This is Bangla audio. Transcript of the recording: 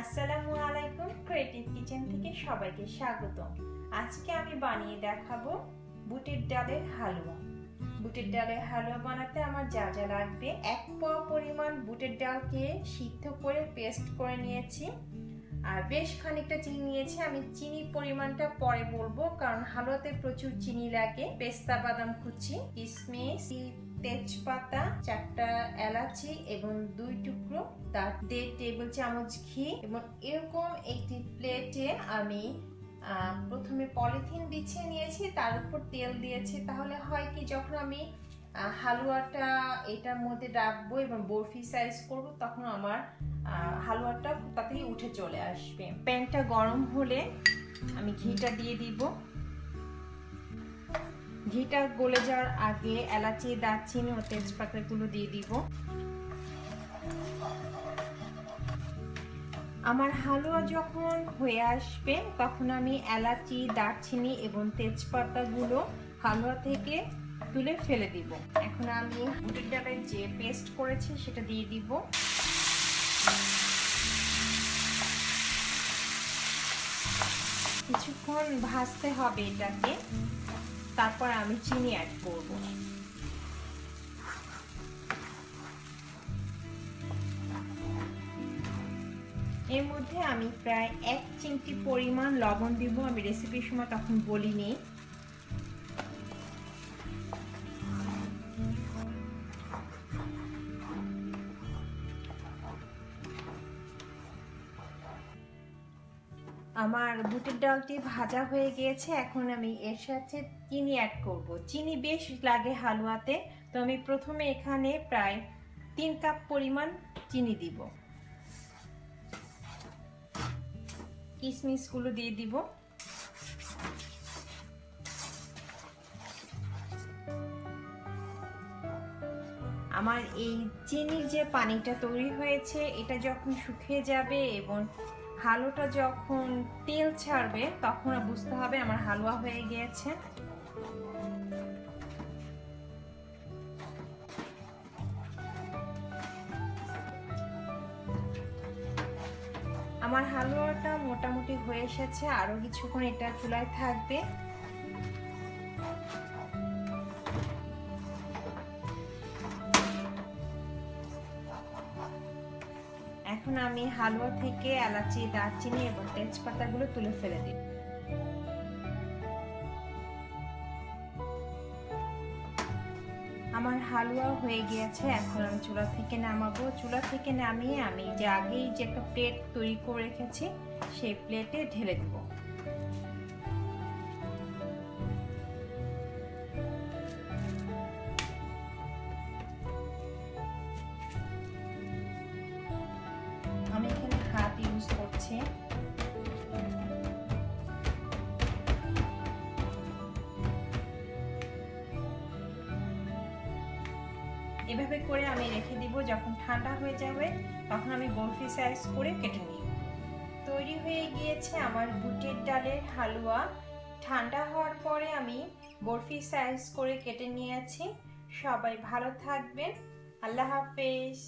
আসসালামু আলাইকুম ক্রিয়েটিভ কিচেন থেকে সবাইকে স্বাগত। আজকে আমি বানিয়ে দেখাবো বুটের ডালের হালুয়া। বুটের ডালের হালুয়া বানাতে আমার যা যা লাগবে, এক পোয়া পরিমাণ বুটের ডালকে সিদ্ধ করে পেস্ট করে নিয়েছি। আর বেশ খানিকটা চিনি নিয়েছি, আমি চিনির পরিমাণটা পরে বলব, কারণ হালুয়াতে প্রচুর চিনি লাগে। পেস্তা বাদাম কুচি কিশমিশ তেজপাতা, চারটা এলাচি এবং দুই টুকরো তার দেড় টেবিল চামচ ঘি এবং এরকম একটি প্লেটে আমি প্রথমে পলিথিন বিছিয়ে নিয়েছি, তার উপর তেল দিয়েছি। তাহলে হয় কি, যখন আমি হালুয়াটা এটার মধ্যে রাখব এবং বরফি সাইজ করব, তখন আমার হালুয়াটা তাড়াতাড়ি উঠে চলে আসবে। প্যানটা গরম হলে আমি ঘিটা দিয়ে দিব। ঘিটা গলে যাওয়ার আগে এলাচি, দারচিনি ও তেজপাতাগুলো দিয়ে দিব। আমার হালুয়া যখন হয়ে আসবে, তখন আমি এলাচি, দারচিনি এবং তেজপাতাগুলো হালুয়া থেকে তুলে ফেলে দিব। এখন আমি বুটের ডালের যে পেস্ট করেছি, সেটা দিয়ে দিব। কিছুক্ষণ ভাজতে হবে এটাকে। তারপর আমি চিনি অ্যাড করব। এর মধ্যে আমি প্রায় এক চিমটি পরিমাণ লবণ দিব। আমি রেসিপির সময় তখন বলিনি। আমার বুটের ডালটি ভাজা হয়ে গিয়েছে, এখন আমি এর সাথে চিনি অ্যাড করব। চিনি বেশ লাগে হালুয়াতে, তো আমি প্রথমে এখানে প্রায় তিন কাপ পরিমাণ চিনি দিব। কিশমিশগুলো দিয়ে দিব। আমার এই চিনির যে পানিটা তৈরি হয়েছে, এটা যখন শুকিয়ে যাবে এবং হালুটা যখন তেল ছাড়বে, তখন বুঝতে হবে আমার হালুয়া হয়ে গিয়েছে। আমার হালুয়াটা মোটামুটি হয়ে এসেছে, আরও কিছুক্ষণ এটা চুলায় থাকবে। এখন আমি হালুয়া থেকে এলাচি, দারচিনি এবং তেজপাতাগুলো তুলে ফেলে দিই। আমার হালুয়া হয়ে গিয়েছে, এখন আমি চুলা থেকে নামাবো। চুলা থেকে নামিয়ে আমি যে আগেই যে একটা প্লেট তৈরি করে রেখেছি, সেই প্লেটে ঢেলে দেবো। এভাবে করে আমি রেখে দিব, যখন ঠান্ডা হয়ে যাবে, তখন আমি বরফি সাইজ করে কেটে নিই তৈরি হয়ে গিয়েছে আমার বুটের ডালের হালুয়া। ঠান্ডা হওয়ার পরে আমি বরফি সাইজ করে কেটে নিয়েছি। সবাই ভালো থাকবেন। আল্লাহ হাফেজ।